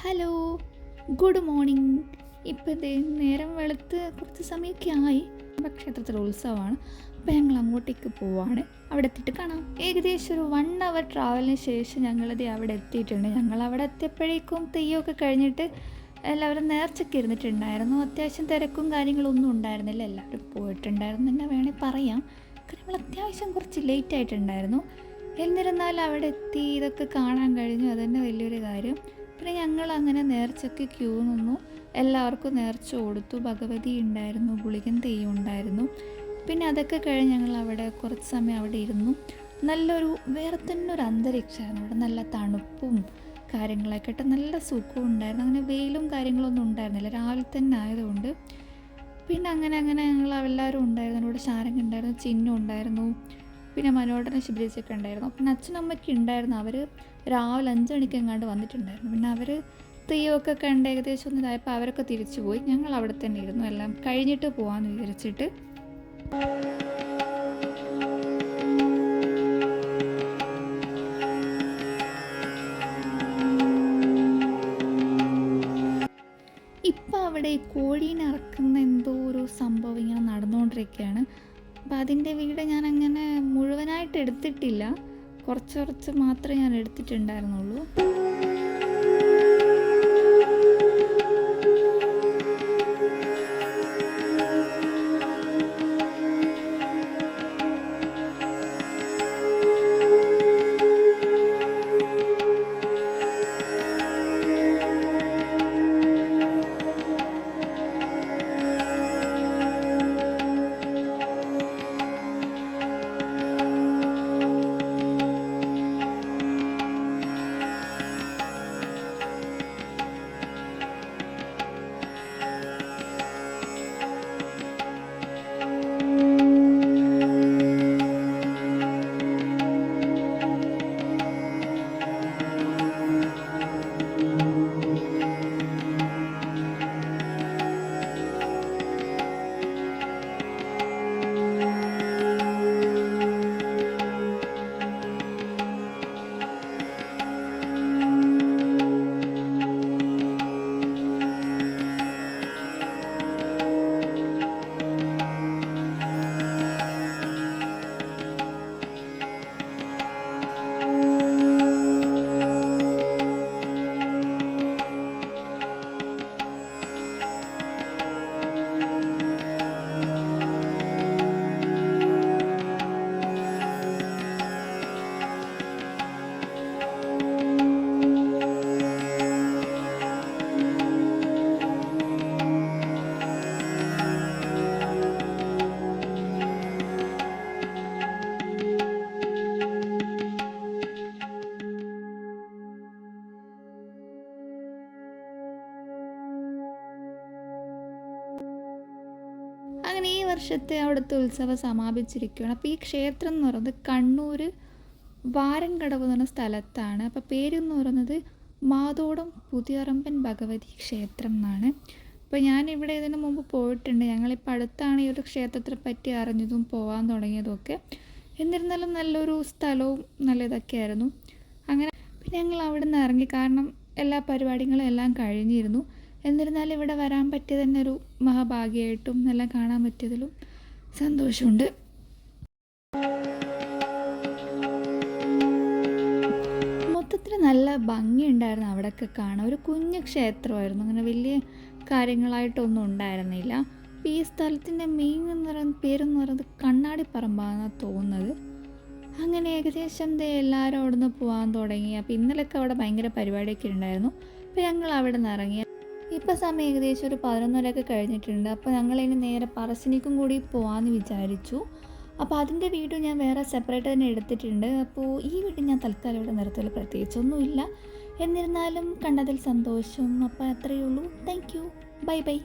Hello good morning ഇപ്പോൾ ഇതേ നേരം വെളുത്ത് കുറച്ച് സമയമൊക്കെ ആയി. ക്ഷേത്രത്തിൽ ഉത്സവമാണ്. അപ്പോൾ ഞങ്ങൾ അങ്ങോട്ടേക്ക് പോവാണ്. അവിടെ എത്തിയിട്ട് കാണാം. ഏകദേശം ഒരു വൺ അവർ ട്രാവലിന് ശേഷം ഞങ്ങളിത് അവിടെ എത്തിയിട്ടുണ്ട്. ഞങ്ങൾ അവിടെ എത്തിയപ്പോഴേക്കും തെയ്യമൊക്കെ കഴിഞ്ഞിട്ട് എല്ലാവരും നേർച്ചയ്ക്ക് ഇരുന്നിട്ടുണ്ടായിരുന്നു. അത്യാവശ്യം തിരക്കും കാര്യങ്ങളും ഒന്നും ഉണ്ടായിരുന്നില്ല. എല്ലാവരും പോയിട്ടുണ്ടായിരുന്നു തന്നെ വേണേൽ പറയാം. കാരണം നമ്മൾ അത്യാവശ്യം കുറച്ച് ലേറ്റ് ആയിട്ടുണ്ടായിരുന്നു. എന്നിരുന്നാലും അവിടെ എത്തി ഇതൊക്കെ കാണാൻ കഴിഞ്ഞു. അതുതന്നെ വലിയൊരു കാര്യം. പിന്നെ ഞങ്ങൾ അങ്ങനെ നേർച്ചയ്ക്ക് ക്യൂ നിന്നു. എല്ലാവർക്കും നേർച്ച കൊടുത്തു. ഭഗവതി ഉണ്ടായിരുന്നു ഗുളികൻ തെയ്യം ഉണ്ടായിരുന്നു. പിന്നെ അതൊക്കെ കഴിഞ്ഞ് ഞങ്ങൾ അവിടെ കുറച്ച് സമയം അവിടെ ഇരുന്നു. നല്ലൊരു വേറെ തന്നെ ഒരു അന്തരീക്ഷമായിരുന്നു അവിടെ. നല്ല തണുപ്പും കാര്യങ്ങളൊക്കെ ഇട്ട് നല്ല സുഖവും ഉണ്ടായിരുന്നു. അങ്ങനെ വെയിലും കാര്യങ്ങളൊന്നും ഉണ്ടായിരുന്നില്ല. രാവിലെ തന്നെ ആയതുകൊണ്ട്. പിന്നെ അങ്ങനെ അങ്ങനെ ഞങ്ങൾ എല്ലാവരും ഉണ്ടായിരുന്നു. അവിടെ ചാരങ്ങ ഉണ്ടായിരുന്നു ചിന്നു ഉണ്ടായിരുന്നു. പിന്നെ മനോടനെ ശിബിരിച്ചൊക്കെ ഉണ്ടായിരുന്നു. പിന്നെ അച്ഛനമ്മയ്ക്ക് ഉണ്ടായിരുന്നു. അവർ രാവിലെ അഞ്ച് മണിക്ക് എങ്ങാണ്ട് വന്നിട്ടുണ്ടായിരുന്നു. പിന്നെ അവർ തെയ്യമൊക്കെ കണ്ട് ഏകദേശം ഒന്ന് ഇതായപ്പോൾ അവരൊക്കെ തിരിച്ചു പോയി. ഞങ്ങൾ അവിടെ തന്നെ ഇരുന്നു. എല്ലാം കഴിഞ്ഞിട്ട് പോകാമെന്ന് വിചാരിച്ചിട്ട്. ഇപ്പം അവിടെ കോഴീനെ ഇറക്കുന്ന എന്തോ ഒരു സംഭവം ഇങ്ങനെ നടന്നുകൊണ്ടിരിക്കുകയാണ് അപ്പം അതിന്റെ വീട് ഞാൻ അങ്ങനെ മുഴുവനായിട്ട് എടുത്തിട്ടില്ല. കുറച്ച് കുറച്ച് മാത്രമേ ഞാൻ എടുത്തിട്ടുണ്ടായിരുന്നുള്ളൂ. അങ്ങനെ ഈ വർഷത്തെ അവിടുത്തെ ഉത്സവം സമാപിച്ചിരിക്കുകയാണ്. അപ്പോൾ ഈ ക്ഷേത്രം എന്ന് പറയുന്നത് കണ്ണൂർ വാരൻകടവ് എന്ന് പറഞ്ഞ സ്ഥലത്താണ്. അപ്പോൾ പേരെന്ന് പറയുന്നത് മാതോടം പുതിയറമ്പൻ ഭഗവതി ക്ഷേത്രം എന്നാണ്. അപ്പോൾ ഞാൻ ഇവിടെ ഇതിന് മുമ്പ് പോയിട്ടുണ്ട്. ഞങ്ങളിപ്പോൾ അടുത്താണ് ഈ ഒരു ക്ഷേത്രത്തെ പറ്റി അറിഞ്ഞതും പോകാൻ തുടങ്ങിയതും ഒക്കെ. എന്നിരുന്നാലും നല്ലൊരു സ്ഥലവും നല്ല ഇതൊക്കെയായിരുന്നു അങ്ങനെ പിന്നെ ഞങ്ങൾ അവിടെ നിന്ന് ഇറങ്ങി. കാരണം എല്ലാ പരിപാടികളും എല്ലാം കഴിഞ്ഞിരുന്നു. എന്നിരുന്നാലും ഇവിടെ വരാൻ പറ്റിയ തന്നെ ഒരു മഹാഭാഗ്യമായിട്ടും എല്ലാം കാണാൻ പറ്റിയതിലും സന്തോഷമുണ്ട്. മൊത്തത്തിൽ നല്ല ഭംഗിയുണ്ടായിരുന്നു അവിടെയൊക്കെ കാണാൻ. ഒരു കുഞ്ഞു ക്ഷേത്രമായിരുന്നു. അങ്ങനെ വലിയ കാര്യങ്ങളായിട്ടൊന്നും ഉണ്ടായിരുന്നില്ല. ഈ സ്ഥലത്തിന്റെ മെയിൻ എന്ന് പറയുന്ന പേരെന്ന് പറയുന്നത് കണ്ണാടിപ്പറമ്പാണെന്നാണ് തോന്നുന്നത്. അങ്ങനെ ഏകദേശം ദേ എല്ലാവരും അവിടെ നിന്ന് പോകാൻ തുടങ്ങി. അപ്പോൾ ഇന്നലെയൊക്കെ അവിടെ ഭയങ്കര പരിപാടിയൊക്കെ ഉണ്ടായിരുന്നു. അപ്പോൾ ഞങ്ങൾ അവിടെ നിന്ന് ഇറങ്ങി. ഇപ്പോൾ സമയം ഏകദേശം ഒരു പതിനൊന്നരയൊക്കെ കഴിഞ്ഞിട്ടുണ്ട്. അപ്പോൾ ഞങ്ങളിനി നേരെ പറശ്ശിനിക്കും കൂടി പോകാമെന്ന് വിചാരിച്ചു. അപ്പോൾ അതിന്റെ വീഡിയോ ഞാൻ വേറെ സെപ്പറേറ്റ് തന്നെ എടുത്തിട്ടുണ്ട്. അപ്പോൾ ഈ വീഡിയോ ഞാൻ തൽക്കാലം ഇവിടെ നിർത്തൽ പ്രത്യേകിച്ചൊന്നുമില്ല. എന്നിരുന്നാലും കണ്ടതിൽ സന്തോഷം. അപ്പോൾ അത്രയേ ഉള്ളൂ. Thank you bye bye